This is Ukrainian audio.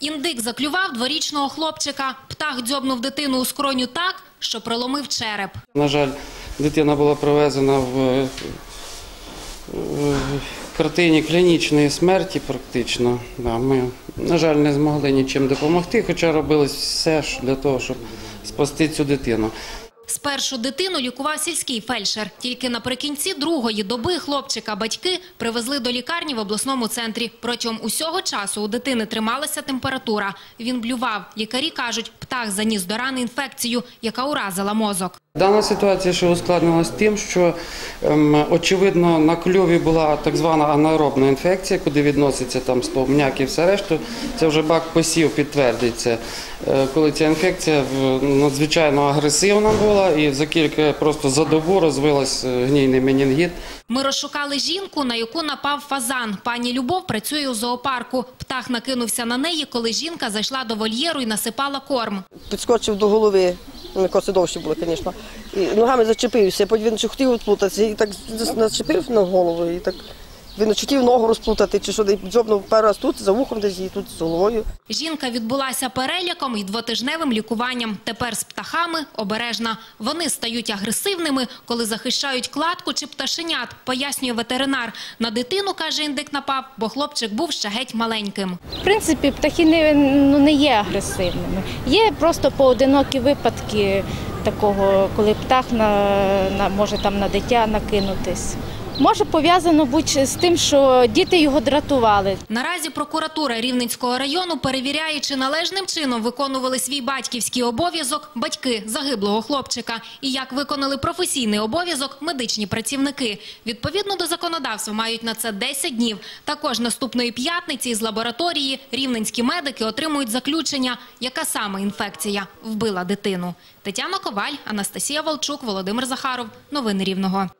Індик заклював дворічного хлопчика. Птах дзьобнув дитину у скроню так, що проломив череп. На жаль, дитина була привезена в, е, картині клінічної смерті практично. Ми, на жаль, не змогли нічим допомогти, хоча робили все для того, щоб спасти цю дитину. Спершу дитину лікував сільський фельдшер. Тільки наприкінці другої доби хлопчика батьки привезли до лікарні в обласному центрі. Протягом усього часу у дитини трималася температура. Він блював. Лікарі кажуть, птах заніс до рани інфекцію, яка уразила мозок. Дана ситуація ще ускладнилась тим, що ем, очевидно на кльові була так звана анаеробна інфекція, куди відноситься там стовбняк і все решту. Це вже бак посів підтвердиться, е, коли ця інфекція надзвичайно агресивна була і за кілька просто за добу розвилась е, гнійний менінгіт. Ми розшукали жінку, на яку напав фазан. Пані Любов працює у зоопарку. Птах накинувся на неї, коли жінка зайшла до вольєру і насипала корм. підскочив до голови. Ну, коси довші були, звісно. І ногами зачепився. Потім він хотів відплутатися і так зачепив на голову. І так він хотів ногу розплутати, чи що дзьобнув перший раз тут, за вухом десь і тут з головою. Жінка відбулася переляком і двотижневим лікуванням. Тепер з птахами обережна. Вони стають агресивними, коли захищають кладку чи пташенят, пояснює ветеринар. На дитину, каже, індик напав, бо хлопчик був ще геть маленьким. В принципі, птахи не, ну, не є агресивними. Є просто поодинокі випадки такого, коли птах на, на, може там на дитя накинутись. Може пов'язано бути з тим, що діти його дратували. Наразі прокуратура Рівненського району перевіряє, чи належним чином виконували свій батьківський обов'язок батьки загиблого хлопчика і як виконали професійний обов'язок медичні працівники. Відповідно до законодавства мають на це 10 днів. Також наступної п'ятниці з лабораторії рівненські медики отримують заключення, яка саме інфекція вбила дитину. Тетяна Коваль, Анастасія Волчук, Володимир Захаров. Новини Рівного.